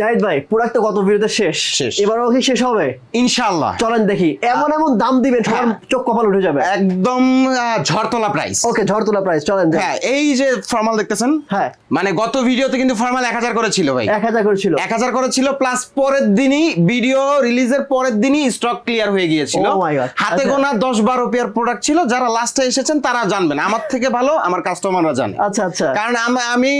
জাহিদ ভাই প্রোডাক্ট তো কত ভিডিওতে শেষ? শেষ। এবারও কি শেষ হবে? ইনশাআল্লাহ। চলেন দেখি। এমন এমন দাম দিবেন সবার হ্যাঁ। চোখ কপাল উঠে যাবে। একদম ঝড়তলা প্রাইস ওকে ঝড় তোলা প্রাইস চলেন হ্যাঁ এই যে ফর্মাল দেখতেছেন? হ্যাঁ। মানে গত ভিডিওতে কিন্তু ফর্মাল এক হাজার করে ছিল ভাই। এক হাজার করেছিল এক হাজার করে ছিল প্লাস পরের দিনই ভিডিও রিলিজের পরের দিনই স্টক ক্লিয়ার হয়ে গিয়েছিল। Oh. হাতে আচ্ছা। গোনা দশ বারো পেয়ার প্রোডাক্ট ছিল যারা লাস্টে এসেছেন তারা জানবেন। আমার থেকে ভালো আমার কাস্টমাররা জানে। আচ্ছা আচ্ছা। কারণ আমি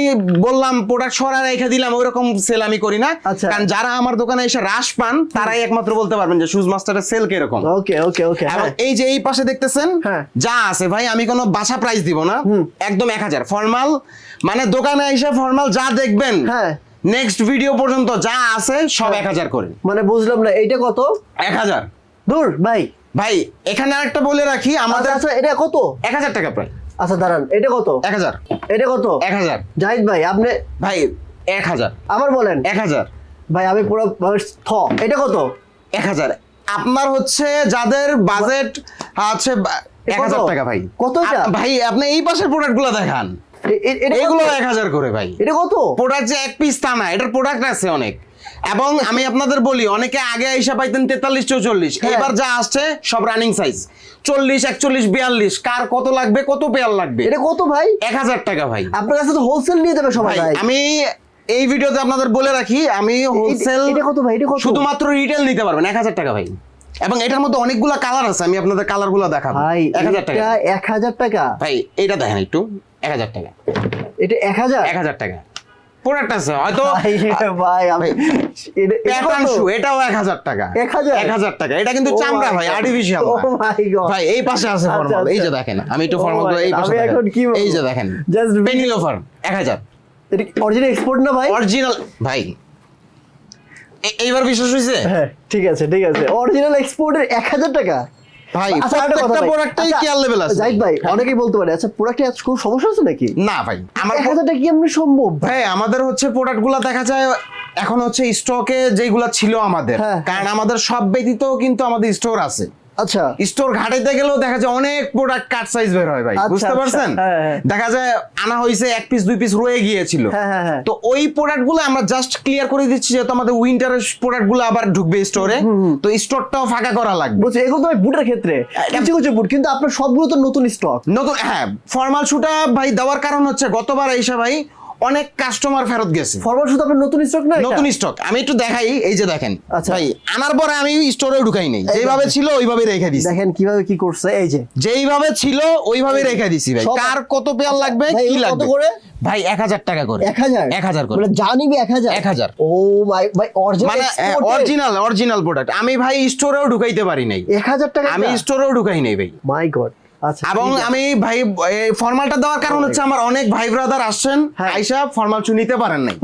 বললাম প্রোডাক্ট সরা রেখে দিলাম ওইরকম সেল আমি করি না। আচ্ছা। কারণ যারা আমার দোকানে এসে রাশ পান তারাই একমাত্র বলতে পারবেন যে শুজ মাস্টারের সেল কীরকম। ওকে ওকে ওকে এবং এই যে এই পাশে দেখতেছেন হ্যাঁ। যা আছে ভাই আমি কোনো বাসা প্রাইস দিব না। একদম এক হাজার। ফর্মাল মানে দোকানে এসে ফর্মাল যা দেখবেন হ্যাঁ। নেক্সট ভিডিও পর্যন্ত যা আছে সব হ্যাঁ। এক হাজার করে। মানে বুঝলাম না এইটা কত? এক হাজার। দূর ভাই। ভাই এখানে আরেকটা বলে রাখি আচ্ছা আমাদের আচ্ছা এটা কত? এক হাজার টাকা প্রায়। আচ্ছা দাঁড়ান এটা কত? এক হাজার। এটা কত? এক হাজার। জাহিদ ভাই আপনি ভাই এক হাজার। আবার বলেন। এক হাজার। ভাই আমি পুরো থ। এটা কত? এক হাজার। আপনার হচ্ছে যাদের বাজেট হচ্ছে এক হাজার টাকা ভাই। কত ভাই আপনি এই পাশের প্রোডাক্টগুলো দেখান? এগুলো এক হাজার করে ভাই। এটা কত? প্রোডাক্ট যে এক পিস তা না এটার প্রোডাক্ট আছে অনেক। এবং আমি আপনাদের বলি অনেকে আগে আইসা পাইতেন তেতাল্লিশ চৌচল্লিশ। হ্যাঁ। এবার যা আসছে সব রানিং সাইজ চল্লিশ একচল্লিশ বিয়াল্লিশ। কার কত লাগবে কত পেয়ার লাগবে? এটা কত ভাই? এক হাজার টাকা ভাই। আপনার কাছে তো হোলসেল নিয়ে যাবে সবাই আমি এই ভিডিওতে আপনাদের বলে রাখি আমি হোলসেল এটা কত ভাই? এটা কত? শুধুমাত্র রিটেল নিতে পারবেন এক হাজার টাকা ভাই। এবং এটার মধ্যে অনেকগুলো কালার আছে আমি আপনাদের কালারগুলো দেখাবো। ভাই এক হাজার টাকা। এটা এক হাজার টাকা? ভাই এটা দেখেন একটু এক হাজার টাকা। এটা এক হাজার? এক হাজার টাকা। প্রোডাক্ট আছে হয়তো ভাই আমি এটাও টাকা। 1000? এটা কিন্তু Oh চামড়া ভাই. Artificial Oh. ভাই এই পাশে আছে আচ্ছা, ফর্মাল এই যে আচ্ছা। দেখেন আমি একটু Oh ফর্মাল এই পাশে বলব? এই যে দেখেন এটা অরিজিনাল এক্সপোর্ট না ভাই? অরিজিনাল ভাই। এইবার বিশ্বাস হয়েছে হ্যাঁ ঠিক আছে ঠিক আছে। অরিজিনাল এক্সপোর্টের এক হাজার টাকা। ভাই আচ্ছা, প্রত্যেকটা। আচ্ছা, কেয়ার লেভেল আছে। জাহিদ ভাই। অনেকেই বলতে পারে আচ্ছা প্রোডাক্টে আজ কোনো সমস্যা আছে নাকি? না ভাই আমার কি এমনি সম্ভব? ভাই আমাদের হচ্ছে প্রোডাক্টগুলা দেখা যায় এখন হচ্ছে স্টকে যেগুলা ছিল আমাদের। হ্যাঁ। কারণ আমাদের সব ব্যতীত কিন্তু আমাদের স্টোর আছে। আচ্ছা। স্টোর ঘাটাইতে গেলেও দেখা যায় অনেক প্রোডাক্ট কাট সাইজ বের হয় ভাই আচ্ছা, বুঝতে আচ্ছা, পারছেন? হ্যাঁ, হ্যাঁ। দেখা যায় আনা হয়েছে এক পিস দুই পিস রয়ে গিয়েছিল। হ্যাঁ, হ্যাঁ, হ্যাঁ। তো ওই প্রোডাক্টগুলো আমরা জাস্ট ক্লিয়ার করে দিচ্ছি যেহেতু আমাদের উইন্টারের প্রোডাক্টগুলো আবার ঢুকবে স্টোরে তো স্টোরটাও ফাঁকা করা লাগবে। বলছি এগুলো তো বুটের ক্ষেত্রে। কিছু কিছু বুট কিন্তু আপনার সবগুলো তো নতুন স্টক নতুন হ্যাঁ ফর্মাল শুটা ভাই দেওয়ার কারণ হচ্ছে গতবার এসে ভাই অনেক কাস্টমার ফেরত গেছে। ফরওয়ার্ড শুধু আপনার নতুন স্টক না নতুন স্টক আমি একটু দেখাই এই যে দেখেন। আচ্ছা। ভাই আনার পরে আমি স্টোরে ঢুকাই নেই। যেভাবে ছিল ওইভাবে রেখে দিছি। দেখেন কীভাবে কি করছে এই যে। যেইভাবে ছিল ওইভাবে রেখে দিছি ভাই। কার কত পেয়ার লাগবে কি এগুলো কত লাগবে? করে? ভাই এক হাজার টাকা করে। এক হাজার? এক হাজার করে। মানে যা নিবি এক হাজার? এক হাজার। ও ভাই ভাই অরিজিনাল মানে অরিজিনাল অরিজিনাল প্রোডাক্ট আমি ভাই স্টোরেও ঢুকাইতে পারি নাই। এক হাজার টাকা আমি স্টোরেও ঢুকাই নাই ভাই। মাই গড এবং আমি ভাই এই ফর্মালটা দেওয়ার কারণ হচ্ছে আমার অনেক ভাই ব্রাদার আসছেন হ্যাঁ। আইসা ফর্মাল শু নিতে পারেন নাই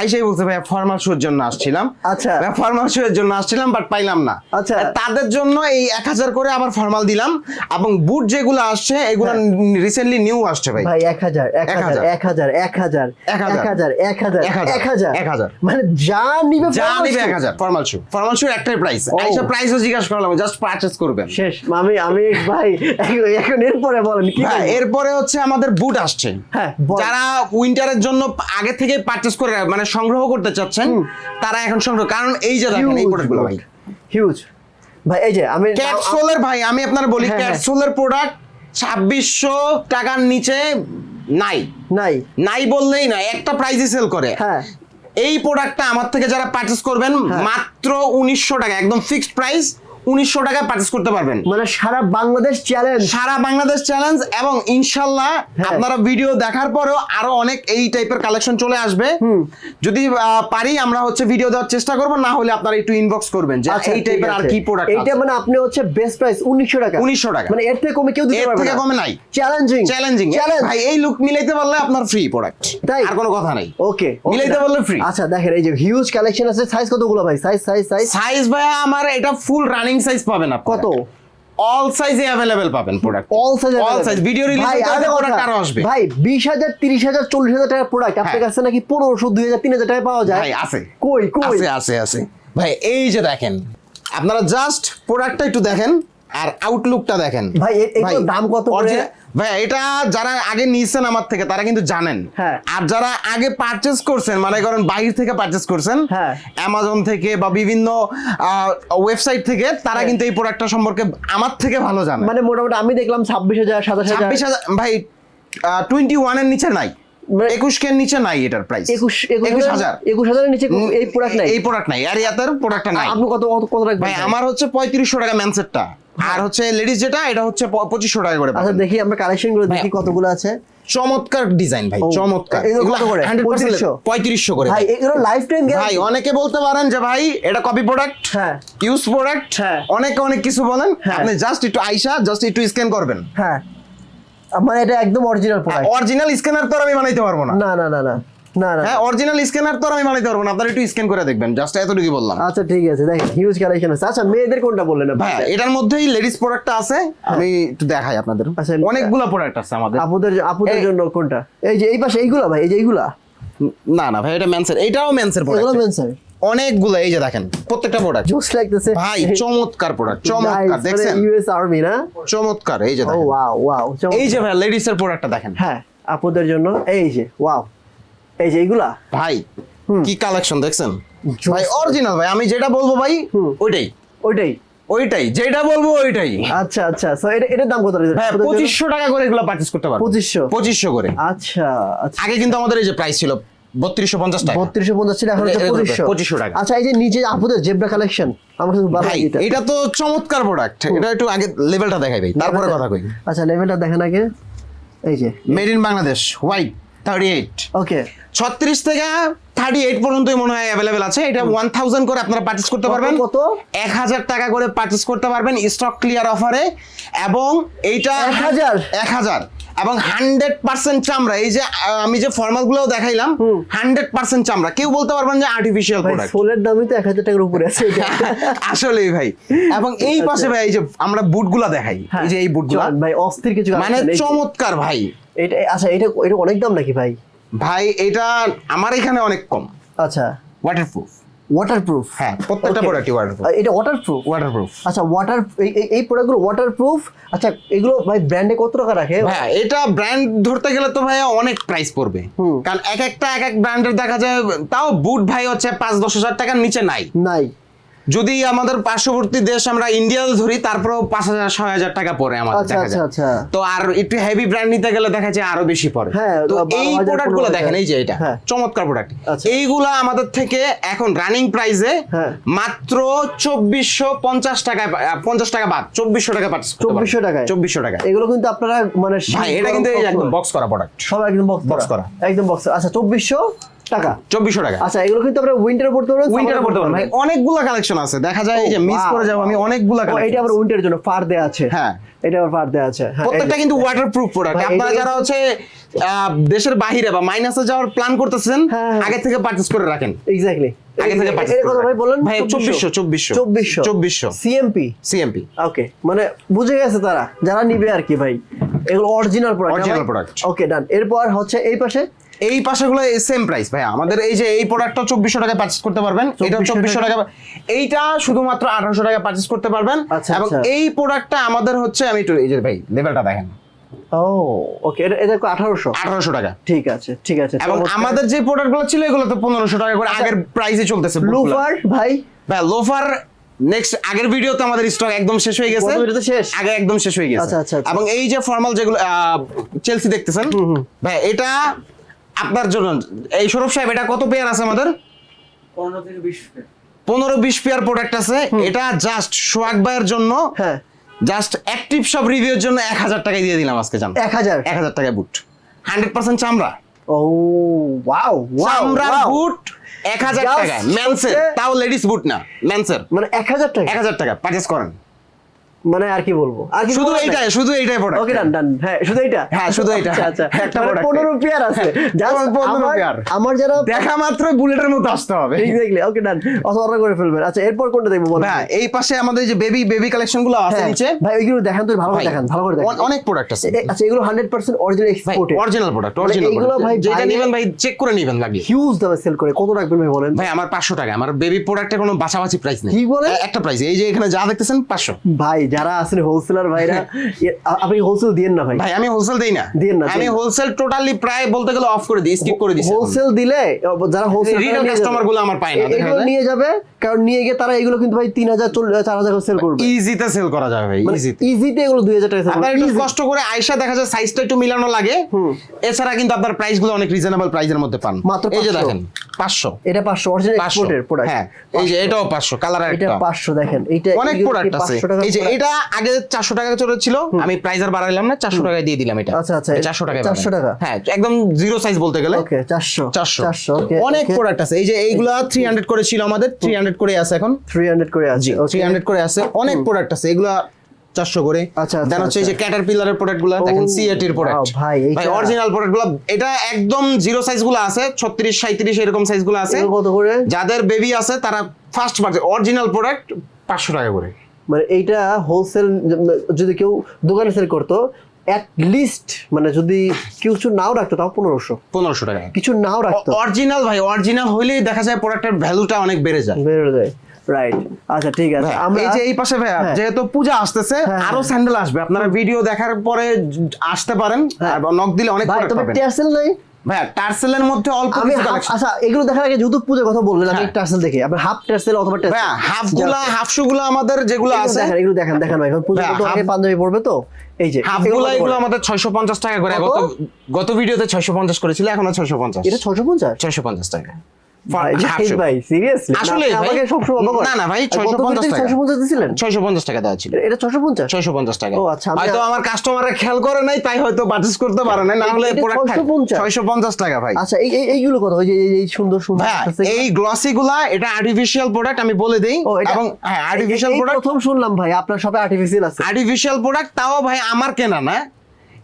আইসাই বলছে ভাই ফর্মাল শুর জন্য আসছিলাম আচ্ছা। ফর্মাল শু এর জন্য আসছিলাম বাট পাইলাম না আচ্ছা। তাদের জন্য এই এক হাজার করে আবার ফর্মাল দিলাম এবং বুট যেগুলো আসছে এগুলো রিসেন্টলি নিউ আসছে ভাই ভাই এক হাজার এক হাজার। এক হাজার এক হাজার এক হাজার এক হাজার এক হাজার। এক হাজার। মানে যা নিবে যা নিবে। এক হাজার ফর্মাল শু ফর্মাল শু একটাই প্রাইস আইসা প্রাইসও জিজ্ঞাসা করলাম জাস্ট পারচেস করবেন শেষ আমি আমি ভাই এখন- এরপরে বলেন কি এরপরে হচ্ছে আমাদের বুট আসছে। হ্যাঁ, যারা উইন্টারের জন্য আগে থেকে পারচেস করে মানে সংগ্রহ করতে চাচ্ছেন তারা এখন সংগ্রহ কারণ এই যে দেখেন এই প্রোডাক্টগুলো ভাই। হিউজ ভাই এই যে আমি ভাই আমি আপনার বলি হ্যাঁ, হ্যাঁ। প্রোডাক্ট ছাব্বিশশো টাকার নিচে নাই। নাই। নাই বললেই না একটা প্রাইজে সেল করে। হ্যাঁ। এই প্রোডাক্টটা আমার থেকে যারা পারচেস করবেন হ্যাঁ। মাত্র উনিশশো টাকা একদম ফিক্সড প্রাইস উনিশশো টাকায় পারচেস করতে পারবেন। মানে সারা বাংলাদেশ চ্যালেঞ্জ সারা বাংলাদেশ চ্যালেঞ্জ এবং ইনশাল্লাহ হ্যাঁ। আপনারা ভিডিও দেখার পরেও আরও অনেক এই টাইপের কালেকশন চলে আসবে। যদি পারি আমরা হচ্ছে ভিডিও দেওয়ার চেষ্টা করব না হলে আপনারা একটু ইনবক্স করবেন যে আচ্ছা এই টাইপের আর কি প্রোডাক্ট এইটা মানে আপনি হচ্ছে বেস্ট প্রাইস 1900 টাকা। 1900 টাকা। মানে এর থেকে কমে কেউ দিতে এর পারবে থেকে না। কমে নাই। চ্যালেঞ্জিং চ্যালেঞ্জিং ভাই এই লুক মিলাইতে পারলে আপনার ফ্রি প্রোডাক্ট তাই? আর কোনো কথা নাই। ওকে মিলাইতে পারলে ফ্রি আচ্ছা দেখেন এই যে হিউজ কালেকশন আছে সাইজ কতগুলো ভাই? সাইজ সাইজ সাইজ সাইজ ভাই আমার এটা ফুল রানিং সাইজ পাবেন আপনি কত? অল সাইজে অ্যাভেলেবেল পাবেন product all size all size video release করতে প্রোডাক্ট আরও আসবে। ভাই 20000 30000 40000 টাকার প্রোডাক্ট আপনার হ্যাঁ। কাছে নাকি 1500 2000 3000 টাকায় পাওয়া যায়। ভাই আছে। কই কই? আছে আছে আছে। ভাই এই যে দেখেন আপনারা জাস্ট প্রোডাক্টটা একটু দেখেন। আর আউটলুকটা দেখেন। ভাই, এ- এগুলোর দাম কত করে? ভাই এটা যারা আগে নিয়েছেন আমার থেকে তারা কিন্তু জানেন। হ্যাঁ। আর যারা আগে পারচেস করছেন মানে করেন বাইরে থেকে পারচেস করছেন। অ্যামাজন থেকে বা বিভিন্ন ওয়েবসাইট থেকে তারা হ্যাঁ। কিন্তু এই প্রোডাক্টটা সম্পর্কে আমার থেকে ভালো জানে। মানে মোটামুটি আমি দেখলাম ছাব্বিশ হাজার সাতাশ হাজার। ভাই টোয়েন্টি ওয়ানের নিচে নাই। মানে- একুশ কে নিচে নাই এটার প্রাইস একুশ একুশ হাজার? একুশ হাজারের নিচে এই প্রোডাক্ট নাই? এই প্রোডাক্ট নাই। আর ইয়াতের প্রোডাক্টটা নাই। আপনি কত কত কত রাখবেন ভাই? আমার হচ্ছে পঁয়ত্রিশশো টাকা ম্যানসেটটা। আর হচ্ছে লেডিস যেটা এটা হচ্ছে পঁচিশশো টাকা করে আচ্ছা দেখি আমরা কালেকশনগুলো দেখি কতগুলো আছে। চমৎকার ডিজাইন ভাই চমৎকার এগুলো কত করে? 100% পঁয়ত্রিশশো? করে ভাই এগুলো লাইফ টাইম ভাই অনেকে বলতে পারেন যে ভাই এটা কপি প্রোডাক্ট হ্যাঁ। ইউজ প্রোডাক্ট হ্যাঁ। অনেকে অনেক কিছু বলেন হ্যাঁ। আপনি জাস্ট একটু আইসা জাস্ট একটু স্ক্যান করবেন। হ্যাঁ। মানে এটা একদম অরিজিনাল প্রোডাক্ট অরিজিনাল স্ক্যানার তো আমি বানাইতে পারব না না না না। না না হ্যাঁ অরিজিনাল স্ক্যানার তো আমি বানাইতে পারব না। আপনারা একটু স্ক্যান করে দেখবেন জাস্ট এতটুকুই বললাম। আচ্ছা ঠিক আছে দেখেন হিউজ কালেকশন আছে। আচ্ছা মেয়েদের কোনটা বললেন আপনি? ভাই এটার মধ্যেই লেডিস প্রোডাক্টটা আছে আমি একটু দেখাই আপনাদের। আচ্ছা, অনেকগুলো প্রোডাক্ট আছে আমাদের। আপুদের আপুদের জন্য কোনটা? এই যে এই পাশে এইগুলা ভাই এই যে এইগুলা? না না ভাই এটা মেন্সের এটাও মেন্সের এগুলো প্রোডাক্ট অনেকগুলো এই যে দেখেন প্রত্যেকটা প্রোডাক্ট জোস লাগতেছে। ভাই চমৎকার প্রোডাক্ট চমৎকার দেখছেন? ইউএস আর্মি না? চমৎকার এই যে ও দেখেন। ওয়াও ওয়াও এই যে ভাই লেডিস এর প্রোডাক্টটা দেখেন। হ্যাঁ আপুদের জন্য এই যে ওয়াও এই যে এইগুলা? ভাই কি কালেকশন দেখছেন? ভাই অরিজিনাল ভাই আমি যেটা বলব ভাই ওইটাই। ওইটাই? ওইটাই যেটা বলব ওইটাই। আচ্ছা আচ্ছা সো এটা এটার দাম কত জন্য? পঁচিশশো টাকা করে এগুলো পারচেস করতে পারব। 2500? পঁচিশশো করে। আচ্ছা আচ্ছা। আগে কিন্তু আমাদের এই যে প্রাইস ছিল বত্রিশশো পঞ্চাশ টাকা। বত্রিশশো পঞ্চাশ ছিল এখন পঁচিশশো। 2500 টাকা। আচ্ছা এই যে নিচে আপুদের জেব্রা কালেকশন আমার কাছে ভালো ভাই এটা। এটা তো চমৎকার প্রোডাক্ট এটা একটু আগে লেভেলটা দেখাই ভাই তারপরে কথা কই। আচ্ছা লেভেলটা দেখেন আগে। এই যে। Made in Bangladesh white thirty eight okay ছত্রিশ থেকে থার্টি এইট পর্যন্তই মনে হয় অ্যাভেলেবেল আছে। এটা ওয়ান থাউজেন্ড করে আপনারা পার্চেস করতে পারবেন। কত? এক হাজার টাকা করে পার্চেস করতে পারবেন স্টক ক্লিয়ার অফারে এবং এইটা 1000? এক হাজার। এবং হান্ড্রেড পার্সেন্ট চামড়া। এই যে আমি যে ফর্মালগুলো দেখাইলাম হান্ড্রেড পার্সেন্ট চামড়া। কেউ বলতে পারবেন যে আর্টিফিশিয়াল প্রোডাক্ট সোলের দামই তো এক হাজার টাকার উপরে আছে। আসলেই ভাই। এবং এই পাশে ভাই এই যে আমরা বুটগুলা দেখাই। হ্যাঁ, এই যে এই বুটগুলা চল ভাই অস্থির কিছু মানে। চমৎকার ভাই। এটা আচ্ছা এটা এটা অনেক দাম নাকি ভাই? ভাই এটা আমার এখানে অনেক কম। আচ্ছা। ওয়াটারপ্রুফ ওয়াটারপ্রুফ হ্যাঁ প্রত্যেকটা প্রোডাক্টই ওয়াটারপ্রুফ এটা ওয়াটারপ্রুফ ওয়াটারপ্রুফ আচ্ছা ওয়াটার এই প্রোডাক্টগুলো ওয়াটারপ্রুফ আচ্ছা এগুলো ভাই ব্র্যান্ডে কত টাকা রাখে? ভাই এটা ব্র্যান্ড ধরতে গেলে তো ভাই অনেক প্রাইস পড়বে। কারণ এক একটা এক এক ব্র্যান্ডের দেখা যায় তাও বুট ভাই হচ্ছে পাঁচ দশ হাজার টাকার নিচে নাই। নাই। যদি আমাদের পার্শ্ববর্তী দেশ আমরা ইন্ডিয়া ধরি তারপরেও পাঁচ হাজার ছয় হাজার টাকা পড়ে আমাদের আচ্ছা দেখা আচ্ছা যায়। আচ্ছা। তো আর একটু হেভি ব্র্যান্ড নিতে গেলে দেখা যায় আরও বেশি পড়ে। হ্যাঁ, তো এই প্রোডাক্টগুলো দেখেন এই যে এটা হ্যাঁ। চমৎকার প্রোডাক্ট। এইগুলা আমাদের থেকে এখন রানিং প্রাইসে হ্যাঁ। মাত্র চব্বিশশো পঞ্চাশ টাকায় পঞ্চাশ টাকা বাদ চব্বিশশো টাকা পাচ্ছ চব্বিশশো টাকা চব্বিশশো টাকা এগুলো কিন্তু আপনারা মানে এটা কিন্তু একদম বক্স করা প্রোডাক্ট সব একদম বক্স করা। একদম বক্স আচ্ছা চব্বিশশো টাকা? চব্বিশশো টাকা। আচ্ছা এগুলো কিন্তু আপনারা উইন্টার পড়তে পারবেন উইন্টারে পড়তে পারবেন। ভাই অনেকগুলা কালেকশন আছে। দেখা যায় এই যে মিস করে যাব আমি অনেকগুলা এটা আবার উইন্টারের জন্য ফার দেয়া আছে। হ্যাঁ। এটা আবার ফার দেয়া আছে। হ্যাঁ প্রত্যেকটা কিন্তু ওয়াটারপ্রুফ প্রোডাক্ট আপনারা যারা হচ্ছে দেশের বাইরে বা মাইনাসে যাওয়ার প্ল্যান করতেছেন হ্যাঁ, হ্যাঁ। আগে থেকে পারচেজ করে রাখেন। এক্স্যাক্টলি আগে থেকে purchase করে ভাই বলেন ভাই, 2400, 2400 2400 সিএমপি সিএমপি ওকে মানে বুঝে গেছে তারা যারা নিবে আর কি ভাই। এগুলো original product Original product। Okay done এরপর হচ্ছে এই পাশে এই পাশেগুলো সেম প্রাইস ভাই আমাদের এই যে এই প্রোডাক্টটা চব্বিশশো টাকায় পার্চেস করতে পারবেন। এটা 2400 চব্বিশশো টাকা এইটা শুধুমাত্র আঠারোশো টাকা পার্চেস করতে পারবেন। আচ্ছা, এবং আচ্ছা। এই প্রোডাক্টটা আমাদের হচ্ছে আমি একটু এই যে ভাই লেভেলটা দেখেন। ও ওকে এটা এটা আঠারোশো। আঠারোশো টাকা। ঠিক আছে ঠিক আছে এবং আমাদের যে প্রোডাক্টগুলো ছিল এগুলো তো পনেরোশো টাকা করে আগের প্রাইসে চলতেছে লুফার ভাই। ভাই লোফার নেক্সট আগের ভিডিওতে আমাদের স্টক একদম শেষ হয়ে গেছে। ভিডিওতে শেষ? আগে একদম শেষ হয়ে গেছে। আচ্ছা, আচ্ছা, আচ্ছা। এবং এই যে ফর্মাল যেগুলো চেলসি দেখতেছেন? ভাই এটা আপনার জন্য এই সৌরভ সাহেব এটা কত পেয়ার আছে আমাদের? পনেরো থেকে বিশ ফিট পনেরো বিশ পেয়ার প্রোডাক্ট আছে। এটা জাস্ট সোহাগ ভাইয়ের জন্য। হ্যাঁ। জাস্ট অ্যাক্টিভ সব রিভিউর জন্য এক হাজার টাকায় দিয়ে দিলাম আজকে জান। এক হাজার? এক হাজার টাকায় বুট হান্ড্রেড পার্সেন্ট চামড়া। ও ওয়াও ওয়াও চামড়ার বুট এক হাজার টাকায়। ম্যানসের তাও লেডিস বুট না। ম্যানসের মানে এক হাজার টাকা। এক হাজার টাকা। পারচেস করেন। মানে আর কি বলব? আর কি শুধু এইটাই শুধু এইটাই প্রোডাক্ট ওকে ডান ডান হ্যাঁ শুধু এইটা? হ্যাঁ, শুধু এইটা। আচ্ছা আচ্ছা। একটা মানে। পনেরো পেয়ার আছে। Just পনেরো আমার- পেয়ার। আমার যারা দেখা মাত্র বুলেটের মতো আসতে হবে। এক্স্যাক্টলি ওকে ডান অথবা অর্ডার করে ফেলবেন। আচ্ছা এরপর কোনটা দেখব বলেন? হ্যাঁ এই পাশে আমাদের যে বেবি বেবি কালেকশনগুলো আছে হ্যাঁ, নিচে। ভাই ওইগুলো দেখান তো ভালো করে দেখান ভালো করে দেখান। অনেক প্রোডাক্ট আছে। আচ্ছা এগুলো হান্ড্রেড পার্সেন্ট অরিজিনাল ভাই এক্সপোর্ট অরিজিনাল প্রোডাক্ট অরিজিনাল এইগুলো ভাই যেটা নেবেন ভাই চেক করে নেবেন লাগে হিউজ দামে সেল করে। কত রাখবেন ভাই বলেন? ভাই আমার পাঁচশো টাকা। আমার বেবি প্রোডাক্টের কোনো বাছাবাছি প্রাইস নেই। কি বলেন? এ- একটা প্রাইস এই যে এখানে যা দেখতেছেন পাঁচশো। ভাই যারা আছেন হোলসেলার ভাইরা আপনি হোলসেল দিয়েন না ভাই? ভাই আমি হোলসেল দেই না। দিয়েন না, আমি হোলসেল টোটালি প্রায় বলতে গেলে অফ করে দিই স্কিপ করে দিই হোলসেল দিলে যারা হোলসেল Retail customer গুলো আমার পায় না, এগুলো নিয়ে যাবে কারণ নিয়ে গিয়ে তারা এগুলো কিন্তু ভাই তিন হাজার চার হাজার সেল করবে। ইজিতে সেল করা যাবে ভাই মানে ইজিতে ইজিতে এগুলো দুই হাজার টাকা sell আপনার করবে। একটু। কষ্ট করে আয়সা দেখা যায় সাইজটা একটু মিলানো লাগে। এছাড়া কিন্তু আপনার প্রাইসগুলো অনেক রিজনেবল প্রাইসের মধ্যে পান। মাত্র এই যে দেখেন পাঁচশো। এটা পাঁচশো অরিজিনাল পাঁচশো এক্সপোর্টের প্রোডাক্ট হ্যাঁ। এই যে এটাও পাঁচশো কালার এটা একটা পাঁচশো দেখেন এইটা অনেক প্রোডাক্ট আছে। এই যে? এটা আগে চারশো টাকা চলেছিল আমি প্রাইস আর বাড়াইলাম না চারশো টাকায় দিয়ে দিলাম এটা। আচ্ছা, আচ্ছা, চারশো টাকা 400 টাকা? হ্যাঁ একদম জিরো সাইজ বলতে গেলে। চারশো চারশো। চারশো অনেক প্রোডাক্ট আছে। এই যে এইগুলা থ্রি হান্ড্রেড করে ছিল আমাদের থ্রি হান্ড্রেড করে আছে এখন। থ্রি হান্ড্রেড করে আছে থ্রি হান্ড্রেড করে আছে। অনেক প্রোডাক্ট আছে এগুলা চারশো করে। আচ্ছা, আচ্ছা, দেন হচ্ছে যে আচ্ছা। ক্যাটার পিলারের প্রোডাক্টগুলা দেখেন ও, সিএটির প্রোডাক্ট ভাই, ভাই অরিজিনাল প্রোডাক্টগুলা এটা একদম জিরো সাইজগুলো আছে ছত্রিশ সাঁত্রিশ এরকম সাইজগুলো আছে। কত করে? যাদের বেবি আছে তারা ফার্স্ট পার্টি অরিজিনাল প্রোডাক্ট পাঁচশো টাকা করে। মানে এইটা হোলসেল যদি কেউ দোকানে সেল করতো লিস্ট মানে যদি কিছু নাও রাখতো তাও পনেরোশো। পনেরোশো টাকা। কিছু নাও রাখতো। অরিজিনাল ভাই অরিজিনাল হইলেই দেখা যায় প্রোডাক্টের ভ্যালুটা অনেক বেড়ে যায়। বেরো যায়। রাইট আচ্ছা ঠিক আছে। ভাইয়া, আমরা এই যে এই পাশে ভাইয়া হ্যাঁ। যেহেতু পূজা আসতেছে হ্যাঁ, আরও হ্যাঁ। স্যান্ডেল আসবে। আপনারা ভিডিও দেখার পরে আসতে পারেন হ্যাঁ। নক দিলে অনেক তবে নাই? টার্সেলের মধ্যে অল্প আমি আচ্ছা এগুলো দেখার আগে পুজোর কথা বললেন আমি হ্যাঁ। টার্সেল দেখি। আপনার হাফ টার্সেল অথবা টার্সেল হাফগুলা হাফ শু গুলা আমাদের যেগুলো আছে দেখেন এগুলো দেখেন দেখেন ভাই। এখন পুজো তো আগে পাঞ্জাবি পড়বে তো? এই যে হাফ এগুলো গুলা এগুলো আমাদের ছয়শো পঞ্চাশ টাকা করে। গত গত ভিডিওতে ছয়শো পঞ্চাশ করেছিল এখন ছয়শো পঞ্চাশ। এটা ছশো পঞ্চাশ? ছয়শো পঞ্চাশ টাকা। ভাই, Half shoe। ভাই সিরিয়াসলি আসলে আমাকে সবসময় অবাক করে। না, না ভাই, 650 টাকা। 650 দিছিলেন? ছয়শো পঞ্চাশ টাকা দেওয়া ছিল। এটা ছশো পঞ্চাশ? ছয়শো পঞ্চাশ টাকা। ও, আচ্ছা, আমি- হয়তো আমার কাস্টমাররা খেয়াল করে নাই তাই হয়তো পারচেস করতে পারে না না হলে প্রোডাক্ট 650 টাকা ভাই। আচ্ছা এই এই- এইগুলো কত? ওই যে এই- এই সুন্দর সুন্দর এই গ্লসি গুলা এটা আর্টিফিশিয়াল প্রোডাক্ট আমি বলে দেই। এবং হ্যাঁ আর্টিফিশিয়াল প্রোডাক্ট প্রথম শুনলাম ভাই আপনার শপে আর্টিফিশিয়াল আছে। আর্টিফিশিয়াল প্রোডাক্ট তাও ভাই আমার কেনা না।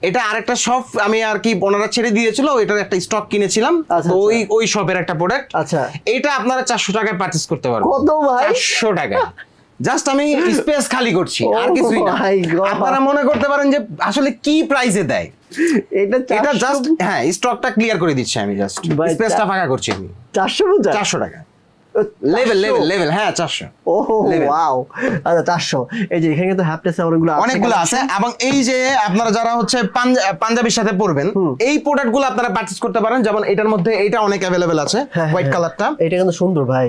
এটা আরেকটা শপ আমি আর কি ওনারা ছেড়ে দিয়েছিল এটার একটা স্টক কিনেছিলাম। আচ্ছা, তো ওই আচ্ছা। ওই শপের একটা প্রোডাক্ট আচ্ছা। এটা আপনারা চারশো টাকায় পারচেস করতে পারবেন। কত ভাই? চারশো টাকা। জাস্ট আমি স্পেস খালি করছি আর Oh কিছুই না। আপনারা মনে করতে পারেন যে আসলে কি প্রাইসে দেয়। এটা এটা জাস্ট হ্যাঁ স্টকটা ক্লিয়ার করে দিচ্ছি আমি জাস্ট স্পেসটা ফাঁকা করছি আমি। চারশো চারশো টাকা। লেভেল লেভেল লেভেল হ্যাঁ চারশো। ও ওয়াও আচ্ছা চারশো। এই যে এখানে কিন্তু হ্যাপটেস অনেকগুলো আছে। অনেকগুলো আছে এবং এই যে আপনারা যারা হচ্ছে পাঞ্জাবির সাথে পরবেন এই আপনারা করতে পারেন। যেমন এটার মধ্যে এটা অনেক আছে হ্যাঁ, হোয়াইট হ্যাঁ। কালারটা এটা কিন্তু সুন্দর ভাই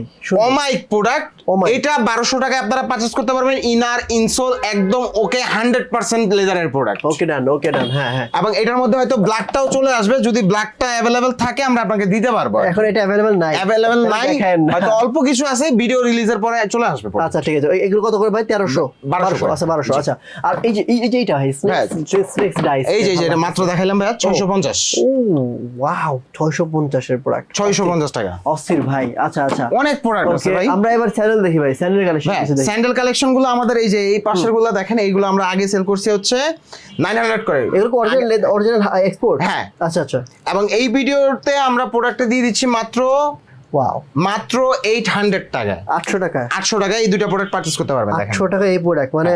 অমাইক প্রোডাক্ট এটা বারোশো টাকায় আপনারা করতে পারবেন। ইনার ইনসোল একদম ওকে হান্ড্রেড পার্সেন্ট লেদারের product okay done okay done হ্যাঁ হ্যাঁ। এবং এটার মধ্যে হয়তো ব্ল্যাকটাও চলে আসবে। যদি ব্ল্যাকটা অ্যাভেলেবেল থাকে আমরা আপনাকে দিতে পারব। এখন এটা অ্যাভেলেবল নাই। অ্যাভেলেবেল নাই হয়তো অল্প কিছু আছে ভিডিও রিলিজের পরে চলে আসবে আচ্ছা ঠিক আছে। এগুলো কত করে ভাই? তেরোশো? 1200 বারোশো করে। আচ্ছা বারোশো আচ্ছা। আর এই যে এই যে এইটা ভাই হ্যাঁ। স্নেক্স ডাইস এই যে এটা মাত্র দেখাইলাম ও ওয়াও প্রোডাক্ট ছয়শো পঞ্চাশ টাকা। অস্থির ভাই আচ্ছা আচ্ছা। অনেক প্রোডাক্ট আছে ভাই। আমরা এবার স্যান্ডেল দেখি ভাই স্যান্ডেল কালেকশন হ্যাঁ কিছু দেখি। স্যান্ডেল কালেকশনগুলো আমাদের এই যে এই পাশেরগুলো দেখেন এইগুলো আমরা আগে সেল করছি হচ্ছে নাইন হান্ড্রেড করে। এগুলো অরিজিনাল অরিজিনাল এক্সপোর্ট হ্যাঁ। আচ্ছা আচ্ছা। এবং এই ভিডিওতে আমরা প্রোডাক্টটা দিয়ে দিচ্ছি মাত্র ওয়াও মাত্র টাকা আটশো টাকা। আটশো টাকা এই প্রোডাক্ট করতে পারবেন দেখেন। আটশো টাকা এই প্রোডাক্ট মানে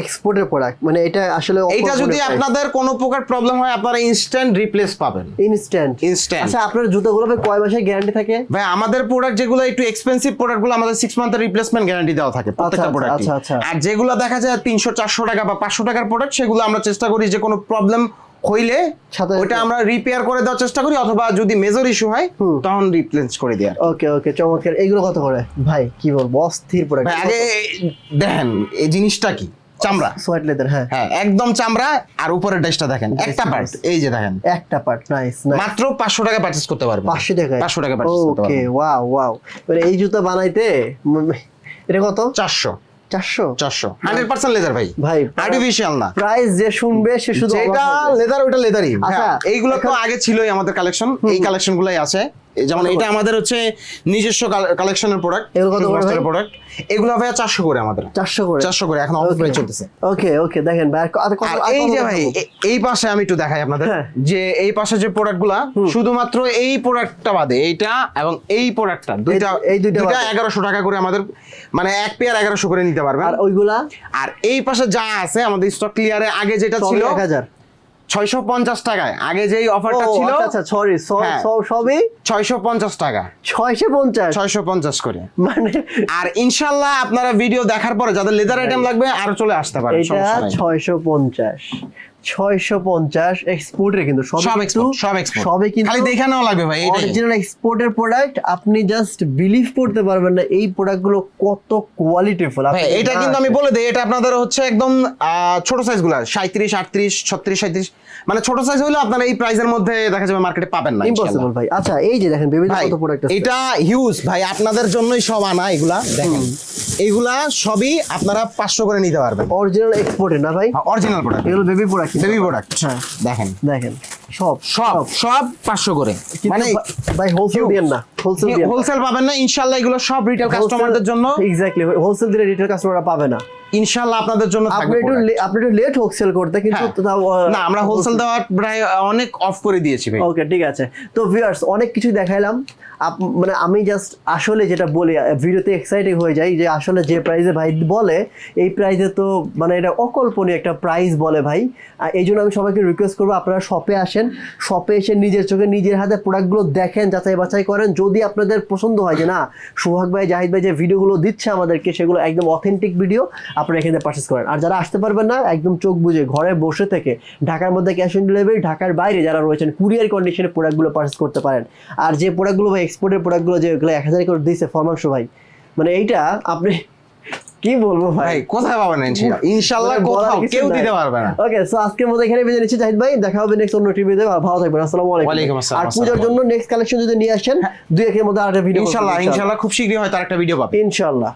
এক্সপোর্টের প্রোডাক্ট মানে এটা আসলে এইটা যদি আপনাদের কোনো প্রকার প্রবলেম হয় আপনারা ইনস্ট্যান্ট রিপ্লেস পাবেন। Instant Instant। আচ্ছা আপনার জুতোগুলো কয় মাসের গ্যারান্টি থাকে? ভাই আমাদের প্রোডাক্ট যেগুলো একটু এক্সপেন্সিভ প্রোডাক্টগুলো আমাদের সিক্স মান্থের রিপ্লেসমেন্ট গ্যারান্টি দেওয়া থাকে প্রত্যেকটা আচ্ছা, প্রোডাক্ট আচ্ছা, আচ্ছা। আর যেগুলো দেখা যায় তিনশো চারশো টাকা বা পাঁচশো টাকার প্রোডাক্ট সেগুলো আমরা চেষ্টা করি যে কোনো প্রবলেম হইলে সাথে- ওইটা আমরা রিপেয়ার করে দেওয়ার চেষ্টা করি অথবা যদি মেজর ইস্যু হয় তখন রিপ্লেস করে দেওয়ার ওকে ওকে চমৎকার। এইগুলো কত করে? ভাই কি বলব? অস্থির প্রোডাক্ট ভাই আগে দেখেন এই জিনিসটা কি? চামড়া। সোয়েট লেদার হ্যাঁ। হ্যাঁ একদম চামড়া আর উপরের ড্রেসটা দেখেন একটা পার্ট এই যে দেখেন। একটা পার্ট নাইস মাত্র পাঁচশো টাকা পারচেস করতে পারবেন পাঁচশো টাকা পাঁচশো টাকা পারচেস করতে পারবেন ওকে ওয়াও ওয়াও মানে এই জুতা বানাইতে এটা কত? চারশো। চারশো? চারশো। হান্ড্রেড পার্সেন্ট লেদার ভাই। ভাই আর্টিফিশিয়াল না। প্রাইস যে শুনবে সে শুধু যেটা লেদার ওটা লেদারই আচ্ছা, এইগুলো তো আগে ছিলই আমাদের কালেকশন এই কালেকশন গুলাই আছে। যেমন এটা আমাদের হচ্ছে নিজস্ব কালেকশনের প্রোডাক্ট? প্রোডাক্ট এগুলো ভাইয়া চারশো করে আমাদের। চারশো করে? চারশো করে এখন অফার প্রাইস চলতেছে। ওকে ওকে দেখেন ভাই এই যে ভাই এই পাশে আমি একটু দেখাই আপনাদের হ্যাঁ। যে এই পাশে যে প্রোডাক্টগুলা শুধুমাত্র এই প্রোডাক্টটা বাদে এইটা এবং এই প্রোডাক্টটা দুইটা এই দুইটা। এগারোশো টাকা করে আমাদের মানে এক পেয়ার এগারোশো করে নিতে পারবেন। আর ওইগুলা? আর এই পাশে যা আছে আমাদের স্টক ক্লিয়ারে আগে যেটা ছিল এক হাজার। ছয়শো পঞ্চাশ টাকায়। আগে যেই অফারটা ছিল আচ্ছা সরি হ্যাঁ। সবই? ছয়শো পঞ্চাশ টাকা। ছয়শো পঞ্চাশ? ছয়শো পঞ্চাশ করে। মানে আর ইনশাল্লাহ আপনারা ভিডিও দেখার পরে যাদের লেদার আইটেম লাগবে আরও চলে আসতে পারে এটা ছয়শো পঞ্চাশ। ছয়শো পঞ্চাশ এক্সপোর্টের কিন্তু সব এক্সপোর্ট সব এক্সপোর্ট সবই কিন্তু খালি দেখে নেওয়া লাগবে ভাই অরিজিনাল এক্সপোর্টের প্রোডাক্ট আপনি জাস্ট বিলিভ করতে পারবেন না এই প্রোডাক্টগুলো কত কোয়ালিটিফুল এটা কিন্তু আমি বলে দিই এটা আপনাদের হচ্ছে একদম আহ, ছোট সাইজগুলা সাঁত্রিশ আটত্রিশ ছত্রিশ সাঁত্রিশ মানে ছোট সাইজ হলে আপনারা এই প্রাইসের মধ্যে দেখা যাবে মার্কেটে পাবেন না ইম্পসিবল ভাই। আচ্ছা এই যে দেখেন বিভিন্ন কত প্রোডাক্ট আছে। এটা হিউজ ভাই আপনাদের জন্যই সব আনা এগুলা দেখেন। এইগুলা সবই আপনারা পাঁচশো করে নিতে পারবেন। অরিজিনাল এক্সপোর্টের না ভাই? অরিজিনাল প্রোডাক্ট এগুলো বেবি প্রোডাক্ট বেবি প্রোডাক্ট হ্যাঁ। দেখেন। দেখেন। সব সব সব। পাঁচশো করে। মানে ভাই হোলসেল দিয়েন না। হোলসেল হোলসেল পাবেন না ইনশাল্লাহ এগুলো সব রিটেল কাস্টমারদের জন্য। এক্স্যাক্টলি হোলসেল দিলে রিটেল কাস্টমাররা পাবে না। ইনশাল্লাহ আপনাদের জন্য থাকবে একটু। আপনি একটু লেট হোলসেল করতে কিন্তু হ্যাঁ। আহ, না আমরা হোলসেল দেওয়া প্রায় অনেক অফ করে দিয়েছি ভাই। ওকে ঠিক আছে। তো ভিউয়ার্স অনেক কিছু দেখাইলাম। মানে আমি জাস্ট আসলে যেটা বলি ভিডিওতে এক্সাইটিং হয়ে যাই যে আসলে যে প্রাইসে ভাই বলে এই প্রাইসে তো মানে এটা অকল্পনীয় একটা প্রাইস বলে ভাই। এই জন্য আমি সবাইকে রিকোয়েস্ট করব আপনারা শপে আসেন। শপে এসে নিজের চোখে নিজের হাতে প্রোডাক্টগুলো দেখেন যাচাই বাছাই করেন। যদি আপনাদের পছন্দ হয় যে না সোহাগ ভাই জাহিদ ভাই যে ভিডিওগুলো দিচ্ছে আমাদেরকে সেগুলো একদম অথেন্টিক ভিডিও আপনারা এখানে পারচেস করেন। আর যারা আসতে পারবেন না একদম চোখ বুঝে ঘরে বসে থেকে ঢাকার মধ্যে ক্যাশ অন ডেলিভারি ঢাকার বাইরে যারা রয়েছেন কুরিয়ার কন্ডিশনে প্রোডাক্টগুলো পারচেস করতে পারেন। আর যে প্রোডাক্টগুলো ভাই এক্সপোর্টের প্রোডাক্টগুলো যেগুলো এক হাজার করে দিয়েছে ফরমাংশ ভাই মানে এইটা আপনি কি বলব ভাই? কোথায় পাবেন ইনশাল্লাহ ইনশাল্লাহ মানে কোথাও কেউ দিতে পারবে না। ওকে সো আজকের মতো এখানে বেজে নিচ্ছি জাহিদ ভাই দেখা হবে নেক্সট অন্য টিভিতে ভালো থাকবেন আসসালামু আলাইকুম। আর পূজার জন্য নেক্সট কালেকশন যদি নিয়ে আসেন দুই একের মধ্যে আরেকটা ভিডিও ইনশাল্লাহ ইনশাল্লাহ খুব শীঘ্রই হয়তো আরেকটা ভিডিও পাবে ইনশাল্লাহ